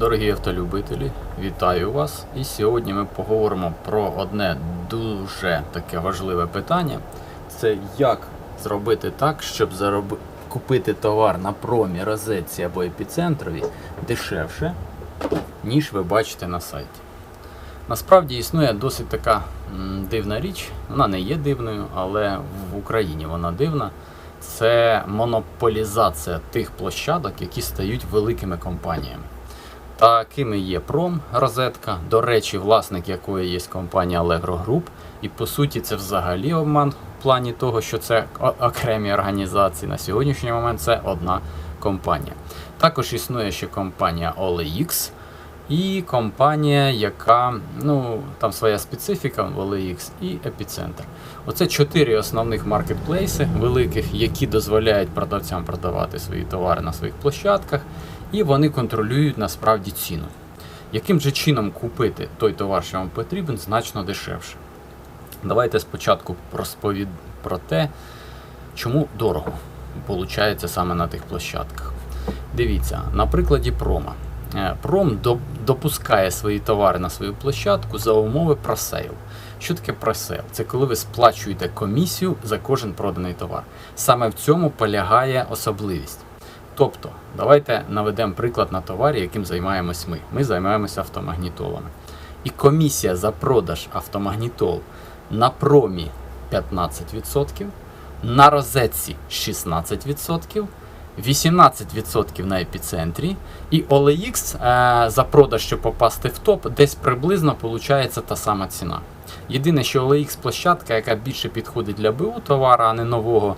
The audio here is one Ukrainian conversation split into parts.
Дорогі автолюбителі, вітаю вас! І сьогодні ми поговоримо про одне дуже таке важливе питання. Це як зробити так, щоб зароби... купити товар на промі, розетці або епіцентрові дешевше, ніж ви бачите на сайті. Насправді існує досить така дивна річ. Вона не є дивною, але в Україні вона дивна. Це монополізація тих площадок, які стають великими компаніями. Такими є Пром розетка, до речі, власник якої є компанія Allegro Group. І по суті, це взагалі обман в плані того, що це окремі організації. На сьогоднішній момент це одна компанія. Також існує ще компанія OLX і компанія, яка ну там своя специфіка в OLX і Епіцентр. Оце чотири основних маркетплейси великих, які дозволяють продавцям продавати свої товари на своїх площадках, і вони контролюють насправді ціну. Яким же чином купити той товар, що вам потрібен, значно дешевше? Давайте спочатку розповід про те, чому дорого виходить саме на тих площадках. Дивіться, на прикладі прома. Е, Пром допускає свої товари на свою площадку за умови просейл. Що таке просейл? Це коли ви сплачуєте комісію за кожен проданий товар. Саме в цьому полягає особливість. Тобто, давайте наведемо приклад на товарі, яким займаємось ми. Ми займаємося автомагнітолами. І комісія за продаж автомагнітол на промі 15%, на розетці 16%, 18% на епіцентрі, і OLX е, за продаж, щоб попасти в топ, десь приблизно виходить та сама ціна. Єдине, що OLX площадка, яка більше підходить для БУ товара, а не нового.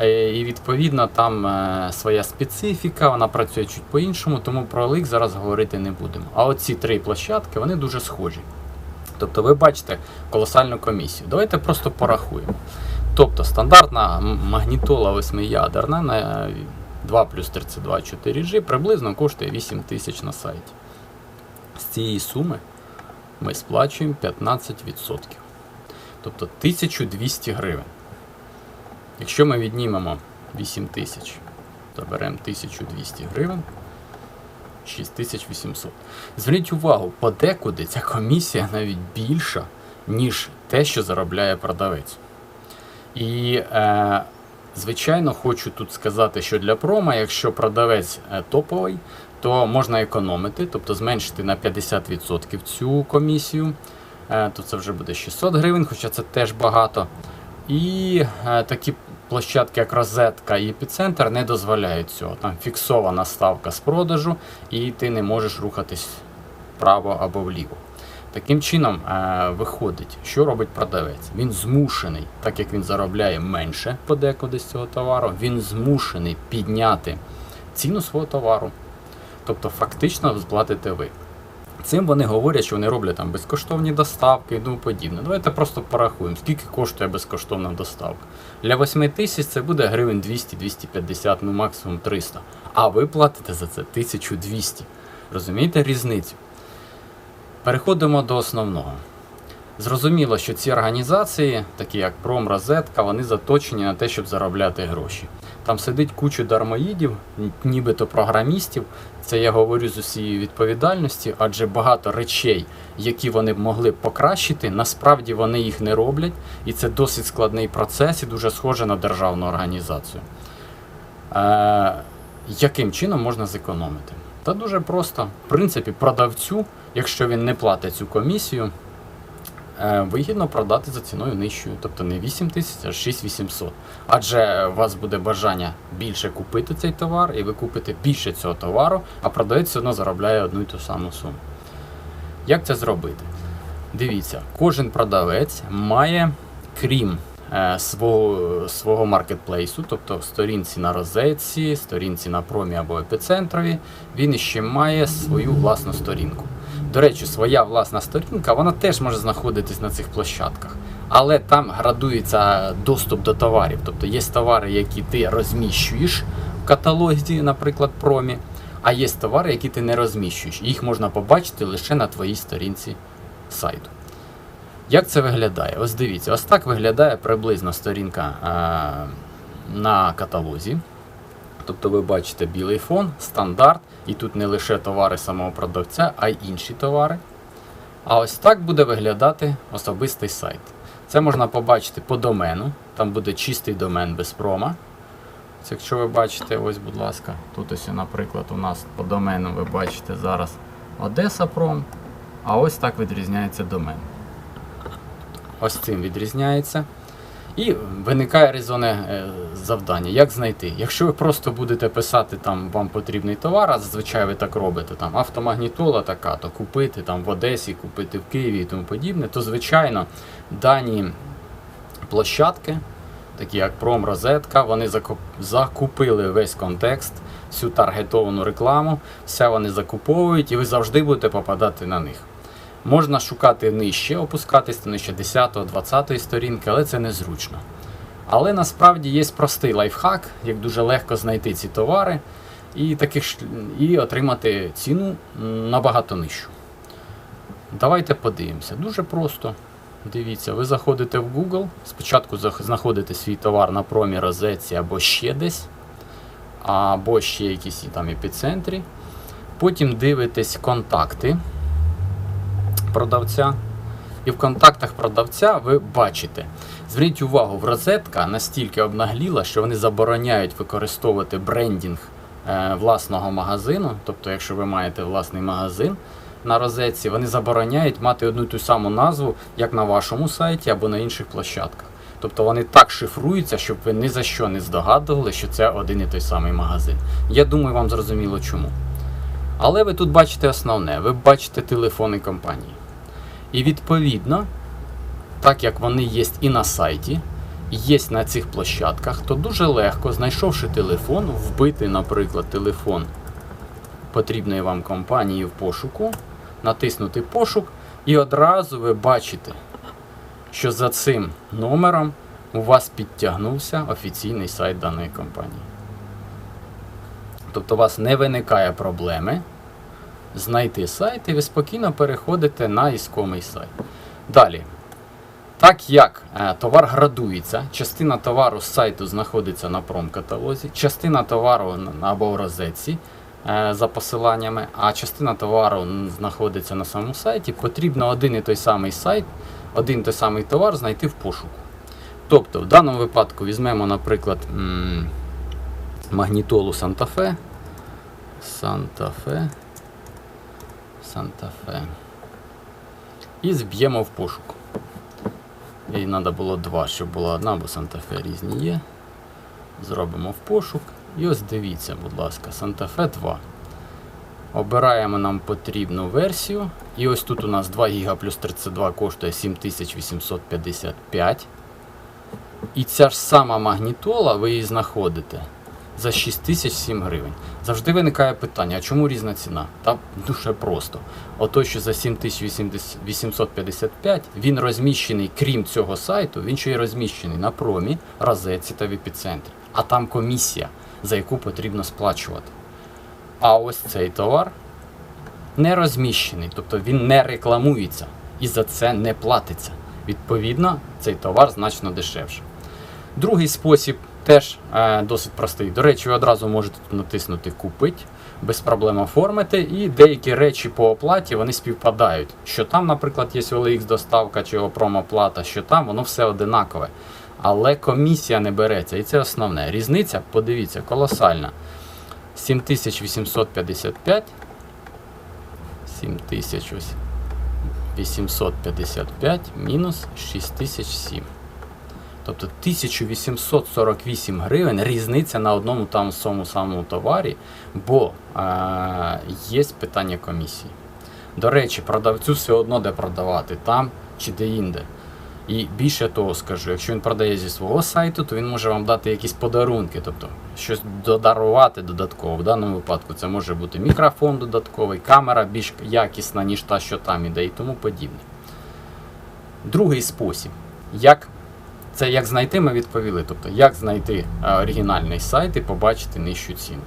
Е, І відповідно там е, своя специфіка, вона працює чуть по-іншому, тому про OLX зараз говорити не будемо. А оці три площадки вони дуже схожі. Тобто ви бачите колосальну комісію. Давайте просто порахуємо. Тобто стандартна магнітола восьмиядерна на 2 плюс 32 4G приблизно коштує 8 тисяч на сайті. З цієї суми ми сплачуємо 15%. Тобто 1200 гривень. Якщо ми віднімемо 8 тисяч, то беремо 1200 гривень. 6800. Зверніть увагу, подекуди ця комісія навіть більша, ніж те, що заробляє продавець. І, е, звичайно, хочу тут сказати, що для промо, якщо продавець е, топовий, то можна економити, тобто зменшити на 50% цю комісію. Е, то це вже буде 600 гривень, хоча це теж багато. І е, такі площадки, як розетка і епіцентр, не дозволяють цього. Там фіксована ставка з продажу, і ти не можеш рухатись вправо або вліво. Таким чином е, виходить, що робить продавець. Він змушений, так як він заробляє менше подекуди з цього товару, він змушений підняти ціну свого товару. Тобто фактично сплатите ви. Цим вони говорять, що вони роблять там безкоштовні доставки і тому подібне. Давайте просто порахуємо, скільки коштує безкоштовна доставка. Для 8 тисяч це буде гривень 200-250, ну максимум 300. А ви платите за це 1200. Розумієте різницю? Переходимо до основного. Зрозуміло, що ці організації, такі як Пром, Розетка, вони заточені на те, щоб заробляти гроші. Там сидить куча дармоїдів, нібито програмістів. Це я говорю з усією відповідальності, адже багато речей, які вони б могли покращити, насправді вони їх не роблять, і це досить складний процес і дуже схоже на державну організацію. Е, яким чином можна зекономити? Та дуже просто. В принципі, продавцю, якщо він не платить цю комісію, е, вигідно продати за ціною нижчою, тобто не 8 тисяч, а 6800. Адже у вас буде бажання більше купити цей товар, і ви купите більше цього товару, а продавець все одно заробляє одну і ту саму суму. Як це зробити? Дивіться, кожен продавець має, крім е, свого, свого маркетплейсу, тобто сторінці на розетці, сторінці на промі або епіцентрові, він ще має свою власну сторінку. До речі, своя власна сторінка, вона теж може знаходитись на цих площадках. Але там градується доступ до товарів. Тобто є товари, які ти розміщуєш в каталозі, наприклад, промі, а є товари, які ти не розміщуєш. Їх можна побачити лише на твоїй сторінці сайту. Як це виглядає? Ось дивіться, ось так виглядає приблизно сторінка е, на каталозі. Тобто ви бачите білий фон, стандарт, і тут не лише товари самого продавця, а й інші товари. А ось так буде виглядати особистий сайт. Це можна побачити по домену. Там буде чистий домен без прома. Це якщо ви бачите, ось, будь ласка, тут ось, наприклад, у нас по домену ви бачите зараз Одеса Пром, а ось так відрізняється домен. Ось цим відрізняється. І виникає резоне е, завдання, як знайти. Якщо ви просто будете писати, там вам потрібний товар, а зазвичай ви так робите, там автомагнітола така, то купити там в Одесі, купити в Києві і тому подібне, то звичайно дані площадки, такі як Промрозетка, вони закупили весь контекст, всю таргетовану рекламу, все вони закуповують, і ви завжди будете попадати на них. Можна шукати нижче, опускатись нижче 10-20 сторінки, але це незручно. Але насправді є простий лайфхак, як дуже легко знайти ці товари і, таких, і отримати ціну набагато нижчу. Давайте подивимося. Дуже просто. Дивіться, ви заходите в Google, спочатку знаходите свій товар на промі розетці або ще десь, або ще якісь там епіцентрі. Потім дивитесь контакти продавця. І в контактах продавця ви бачите. Зверніть увагу, в розетка настільки обнагліла, що вони забороняють використовувати брендінг е, власного магазину. Тобто, якщо ви маєте власний магазин на розетці, вони забороняють мати одну ту саму назву, як на вашому сайті або на інших площадках. Тобто вони так шифруються, щоб ви ні за що не здогадували, що це один і той самий магазин. Я думаю, вам зрозуміло чому. Але ви тут бачите основне, ви бачите телефони компанії. І відповідно, так як вони є і на сайті, є на цих площадках, то дуже легко, знайшовши телефон, вбити, наприклад, телефон потрібної вам компанії в пошуку, натиснути пошук, і одразу ви бачите, що за цим номером у вас підтягнувся офіційний сайт даної компанії. Тобто у вас не виникає проблеми знайти сайт, і ви спокійно переходите на іскомий сайт. Далі. Так як е, товар градується, частина товару з сайту знаходиться на промкаталозі, частина товару або в розетці е, за посиланнями, а частина товару знаходиться на самому сайті, потрібно один і той самий сайт, один і той самий товар знайти в пошуку. Тобто, в даному випадку візьмемо, наприклад, магнітолу Санта-Фе. Санта-Фе. Санта-Фе. І зб'ємо в пошук. І треба було два, щоб була одна, бо Санта-Фе різні є. Зробимо в пошук. І ось дивіться, будь ласка, Санта-Фе 2. Обираємо нам потрібну версію. І ось тут у нас 2 ГБ плюс 32 коштує 7855. І ця ж сама магнітола, ви її знаходите за 6007 гривень. Завжди виникає питання, а чому різна ціна? Та дуже просто. Ото, що за 7855 він розміщений, крім цього сайту, він ще й розміщений на промі, розетці та в епіцентрі. А там комісія, за яку потрібно сплачувати. А ось цей товар не розміщений, тобто він не рекламується і за це не платиться. Відповідно, цей товар значно дешевше. Другий спосіб теж е, досить простий. До речі, ви одразу можете тут натиснути Купить, без проблем оформити, і деякі речі по оплаті вони співпадають. Що там, наприклад, є OLX доставка чи промоплата, що там, воно все одинакове. Але комісія не береться, і це основне. Різниця, подивіться, колосальна. 7855. 7855 мінус 6007. Тобто 1848 гривень різниця на одному там самому самому товарі, бо е, є питання комісії. До речі, продавцю все одно де продавати, там чи де-інде. І більше того скажу, якщо він продає зі свого сайту, то він може вам дати якісь подарунки, тобто щось додарувати додатково. В даному випадку це може бути мікрофон додатковий, камера більш якісна, ніж та, що там іде, і тому подібне. Другий спосіб, як це як знайти, ми відповіли. Тобто, як знайти е, оригінальний сайт і побачити нижчу ціну.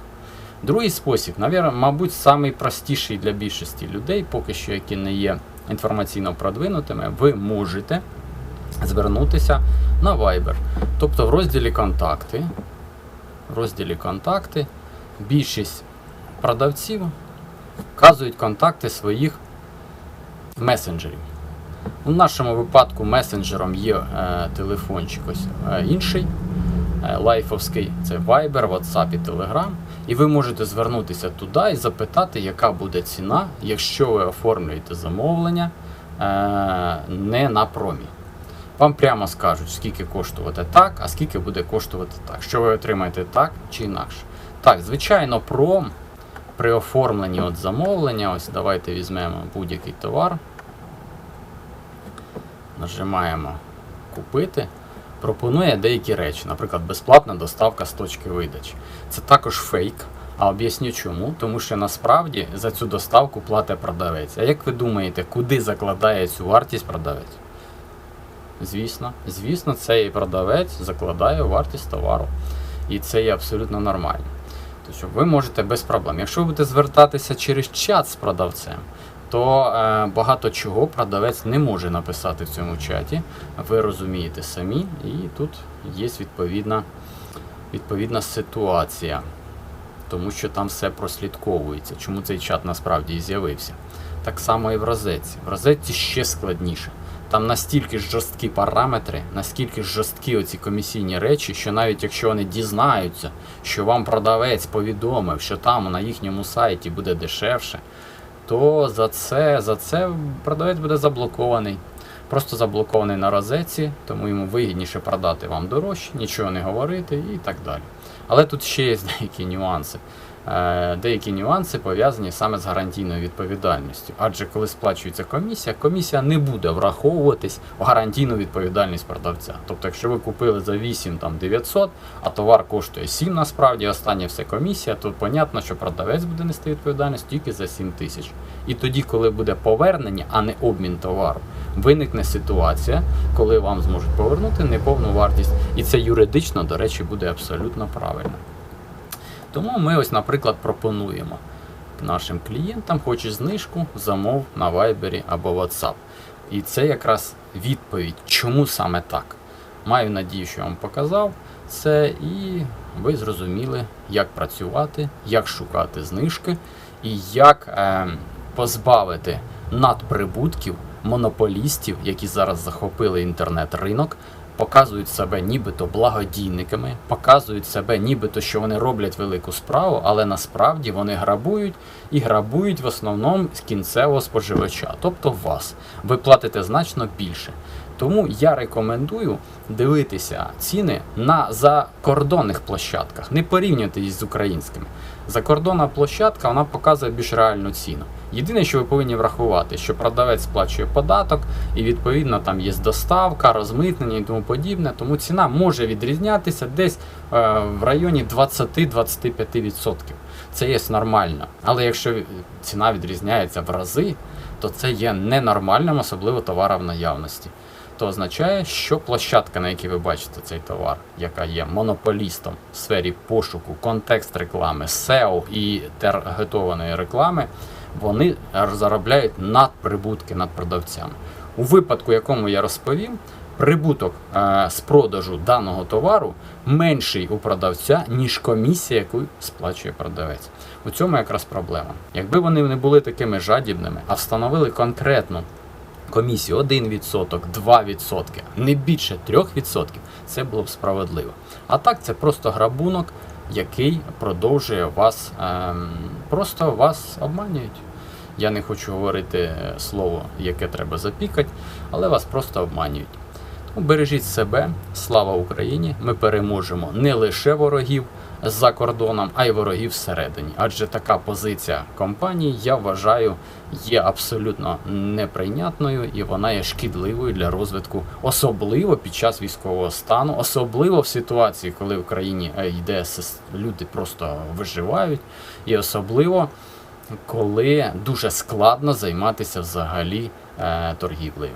Другий спосіб, мабуть, самий простіший для більшості людей, поки що, які не є інформаційно продвинутими, ви можете звернутися на Viber. Тобто в розділі Контакти в розділі контакти більшість продавців вказують контакти своїх месенджерів. У нашому випадку месенджером є е, телефончик ось е, інший, е, лайфовський, це Viber, WhatsApp і Telegram. І ви можете звернутися туди і запитати, яка буде ціна, якщо ви оформлюєте замовлення е, не на промі. Вам прямо скажуть, скільки коштувати так, а скільки буде коштувати так. Що ви отримаєте так чи інакше. Так, звичайно, пром при оформленні от замовлення, ось давайте візьмемо будь-який товар. Нажимаємо купити. Пропонує деякі речі, наприклад, безплатна доставка з точки видачі. Це також фейк. А об'ясню чому. Тому що насправді за цю доставку платить продавець. А як ви думаєте, куди закладає цю вартість продавець? Звісно, звісно, цей продавець закладає вартість товару. І це є абсолютно нормально. Тобто ви можете без проблем. Якщо ви будете звертатися через чат з продавцем, то е, багато чого продавець не може написати в цьому чаті. Ви розумієте самі, і тут є відповідна, відповідна ситуація, тому що там все прослідковується, чому цей чат насправді і з'явився. Так само і в розетці. В розетці ще складніше. Там настільки жорсткі параметри, настільки жорсткі оці комісійні речі, що навіть якщо вони дізнаються, що вам продавець повідомив, що там на їхньому сайті буде дешевше, то за це, за це продавець буде заблокований. Просто заблокований на розетці, тому йому вигідніше продати вам дорожче, нічого не говорити і так далі. Але тут ще є деякі нюанси. Е, Деякі нюанси пов'язані саме з гарантійною відповідальністю. Адже коли сплачується комісія, комісія не буде враховуватись в гарантійну відповідальність продавця. Тобто, якщо ви купили за 8 там 900, а товар коштує 7 насправді, останнє все комісія, то понятно, що продавець буде нести відповідальність тільки за 7 тисяч. І тоді, коли буде повернення, а не обмін товару, виникне ситуація, коли вам зможуть повернути неповну вартість. І це юридично, до речі, буде абсолютно правильно. Тому ми ось, наприклад, пропонуємо нашим клієнтам, хочеш знижку, замов на Viber або WhatsApp. І це якраз відповідь, чому саме так. Маю надію, що я вам показав це, і ви зрозуміли, як працювати, як шукати знижки і як е, позбавити надприбутків монополістів, які зараз захопили інтернет-ринок, показують себе нібито благодійниками, показують себе нібито, що вони роблять велику справу, але насправді вони грабують і грабують в основному з кінцевого споживача, тобто вас. Ви платите значно більше. Тому я рекомендую дивитися ціни на закордонних площадках, не порівнювати їх з українськими. Закордонна площадка вона показує більш реальну ціну. Єдине, що ви повинні врахувати, що продавець сплачує податок, і відповідно там є доставка, розмитнення і тому подібне. Тому ціна може відрізнятися десь е, в районі 20-25%. Це є нормально. Але якщо ціна відрізняється в рази, то це є ненормальним, особливо товара в наявності. То означає, що площадка, на якій ви бачите цей товар, яка є монополістом в сфері пошуку, контекст реклами, SEO і таргетованої реклами, вони заробляють надприбутки над продавцями. У випадку, якому я розповім, прибуток е, з продажу даного товару менший у продавця, ніж комісія, яку сплачує продавець. У цьому якраз проблема. Якби вони не були такими жадібними, а встановили конкретну комісію 1%, 2%, не більше 3%, це було б справедливо. А так це просто грабунок, який продовжує вас, ем, просто вас обманюють. Я не хочу говорити слово, яке треба запікати, але вас просто обманюють. Бережіть себе, слава Україні! Ми переможемо не лише ворогів за кордоном, а й ворогів всередині. Адже така позиція компанії, я вважаю, є абсолютно неприйнятною і вона є шкідливою для розвитку, особливо під час військового стану, особливо в ситуації, коли в країні е, йде люди просто виживають, і особливо коли дуже складно займатися взагалі е, торгівлею.